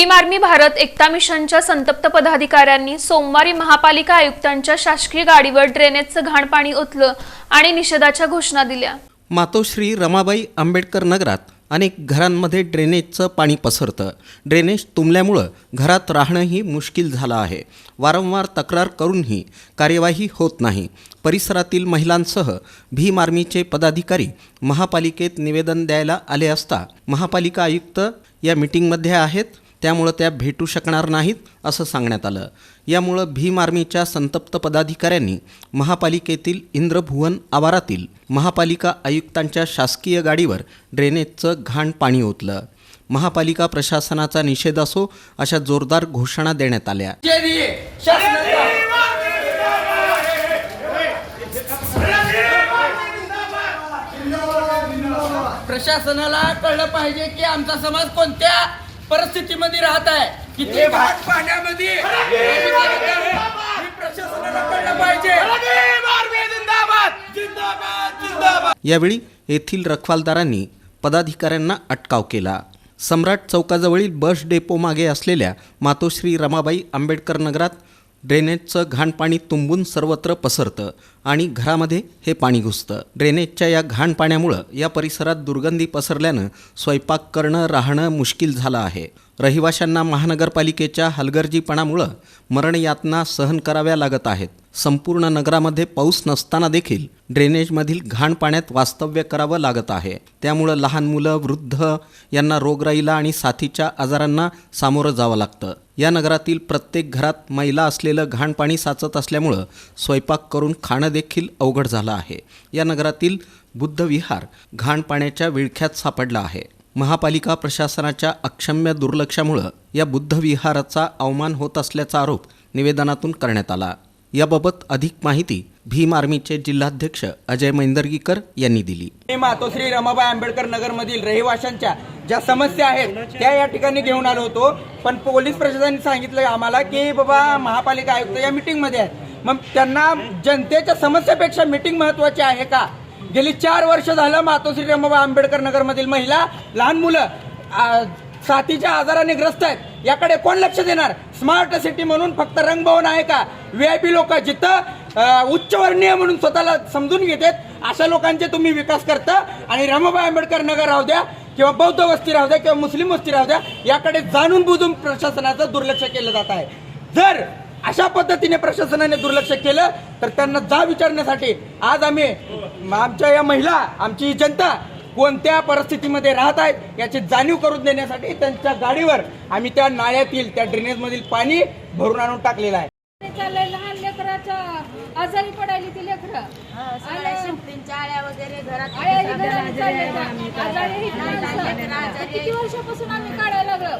Bhim Army Bharat Ekta मिशनच्या संतप्त पदाधिकाऱ्यांनी सोमवारी महापालिका आयुक्तांच्या शासकीय गाडीवर ड्रेनेजचं घाण पाणी ओतलं आणि निषेधाच्या घोषणा दिल्या. मातोश्री रमाबाई आंबेडकर नगरात अनेक घरांमध्ये ड्रेनेजचं पाणी पसरतं. ड्रेनेज तुंबल्यामुळं घरात राहणंही मुश्किल झालं आहे. वारंवार तक्रार करूनही कार्यवाही होत नाही. परिसरातील महिलांसह भीम आर्मीचे पदाधिकारी महापालिकेत निवेदन द्यायला आले असता महापालिका आयुक्त या मिटिंगमध्ये आहेत. त्यामुळं त्या भेटू शकणार नाहीत असं सांगण्यात आलं. यामुळं भीम आर्मीच्या संतप्त पदाधिकाऱ्यांनी महापालिकेतील इंद्रभुवन आवारातील महापालिका आयुक्तांच्या शासकीय गाडीवर ड्रेनेजचं घाण पाणी ओतलं. महापालिका प्रशासनाचा निषेध असो अशा जोरदार घोषणा देण्यात आल्या. प्रशासनाला कळलं पाहिजे की आमचा समाज कोणत्या परिस्थितीमध्ये राहत आहे. किती भाग पाण्यामध्ये हे प्रशासनाला कळलं पाहिजे. यावेळी येथील रखवालदारांनी पदाधिकाऱ्यांना अटकाव केला. सम्राट चौकाजवळील बस डेपो मागे असलेल्या मातोश्री रमाबाई आंबेडकर नगरात ड्रेनेजचं घाण पाणी तुंबून सर्वत्र पसरतं आणि घरामध्ये हे पाणी घुसतं. ड्रेनेजच्या या घाण पाण्यामुळं या परिसरात दुर्गंधी पसरल्यानं स्वयंपाक करणं राहणं मुश्किल झालं आहे. रहिवाशांना महानगरपालिकेच्या हलगर्जीपणामुळं मरणयातना सहन कराव्या लागत आहेत. संपूर्ण नगरामध्ये पाऊस नसताना देखील ड्रेनेजमधील घाण पाण्यात वास्तव्य करावं लागत आहे. त्यामुळं लहान मुलं वृद्ध यांना रोगराईला आणि साथीच्या आजारांना सामोरं जावं लागतं. या नगरातील प्रत्येक घरात मैला असलेलं घाण पाणी साचत असल्यामुळं स्वयंपाक करून खाणं देखील अवघड झालं आहे. या नगरातील बुद्ध विहार घाण पाण्याच्या विळख्यात सापडला आहे. महापालिका प्रशासनाच्या अक्षम्य दुर्लक्षामुळं या बुद्ध विहाराचा अवमान होत असल्याचा आरोप निवेदनातून करण्यात आला. याबाबत अधिक माहिती भीम आर्मीचे जिल्हाध्यक्ष अजय मैंदर्गीकर यांनी दिली. मी मातोश्री रमाबाई आंबेडकर नगर मधील रहिवाशांच्या ज्या समस्या आहेत त्या या ठिकाणी घेऊन आलो होतो. पण पोलीस प्रशासनाने सांगितलं आम्हाला की बाबा महापालिका आयुक्त या मीटिंगमध्ये आहेत. मग त्यांना जनतेच्या समस्यापेक्षा मीटिंग महत्वाची आहे का? गेली चार वर्ष झालं मातोश्री रमाबाई आंबेडकर नगर मधील महिला लहान मुलं साथीच्या आजाराने ग्रस्त आहेत. याकडे कोण लक्ष देणार? स्मार्ट सिटी म्हणून फक्त रंगभवन आहे का? व्ही आय पी लोक जिथं उच्चवर्णीय म्हणून स्वतःला समजून घेतात अशा लोकांचे तुम्ही विकास करता. आणि रमाबाई आंबेडकर नगर राहू द्या किंवा बौद्ध वस्ती राहू द्या किंवा मुस्लिम वस्ती राहू द्या याकडे जाणून बुजून प्रशासनाचं दुर्लक्ष केलं जात आहे. जर अशा पद्धतीने प्रशासनाने दुर्लक्ष केलं तर त्यांना जा विचारण्यासाठी आज आम्ही आमच्या या महिला आमची जनता कोणत्या परिस्थितीमध्ये राहत आहेत याची जाणीव करून देण्यासाठी त्यांच्या गाडीवर आम्ही त्या नाळ्यातील त्या ड्रेनेजमधील पाणी भरून आणून टाकलेलं आहे. लहान लेकराच्या आजारी पडायली ती लेकरं. आळ्या वगैरे घरात आजारी ही. किती वर्षापासून आम्ही काढायला लागलो?